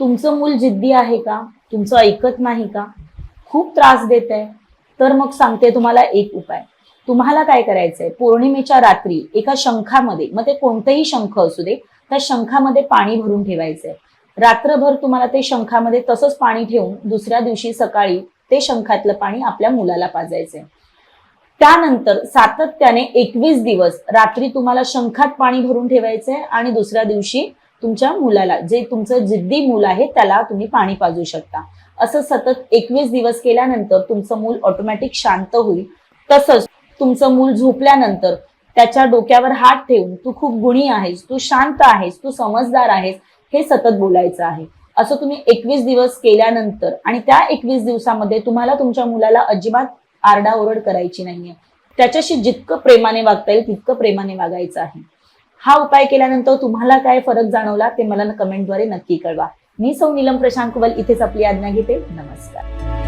तुमचं मूल जिद्दी आहे का? तुमचं ऐकत नाही का? खूप त्रास देत आहे. तर मग सांगते तुम्हाला एक उपाय. तुम्हाला काय करायचंय? पौर्णिमेच्या रात्री एका शंखामध्ये मग ते कोणतंही शंख असू दे त्या शंखामध्ये पाणी भरून ठेवायचंय. रात्रभर तुम्हाला ते शंखामध्ये तसंच पाणी ठेवून दुसऱ्या दिवशी सकाळी ते शंखातलं पाणी आपल्या मुलाला पाजायचंय. त्यानंतर सातत्याने एकवीस दिवस रात्री तुम्हाला शंखात पाणी भरून ठेवायचंय आणि दुसऱ्या दिवशी तुमच्या मुलाला जे तुमचं जिद्दी मूल आहे त्याला तुम्ही पाणी पाजू शकता. असं सतत एकवीस दिवस केल्यानंतर तुमचं मूल ऑटोमॅटिक शांत होईल. तसंच तुमचं मूल झोपल्यानंतर त्याच्या डोक्यावर हात ठेवून तू खूप गुणी आहेस तू शांत आहेस तू समजदार आहेस हे सतत बोलायचं आहे. असं तुम्ही एकवीस दिवस केल्यानंतर आणि त्या एकवीस दिवसामध्ये तुम्हाला तुमच्या मुलाला अजिबात आरडाओरड करायची नाहीये. त्याच्याशी जितकं प्रेमाने वागता येईल तितकं प्रेमाने वागायचं आहे. हा उपाय केल्यानंतर तुम्हाला काय फरक जाणवला ते मला कमेंटद्वारे नक्की कळवा. मी सौ नीलम प्रशांत कुवल इथेच आपली आज्ञा घेते. नमस्कार.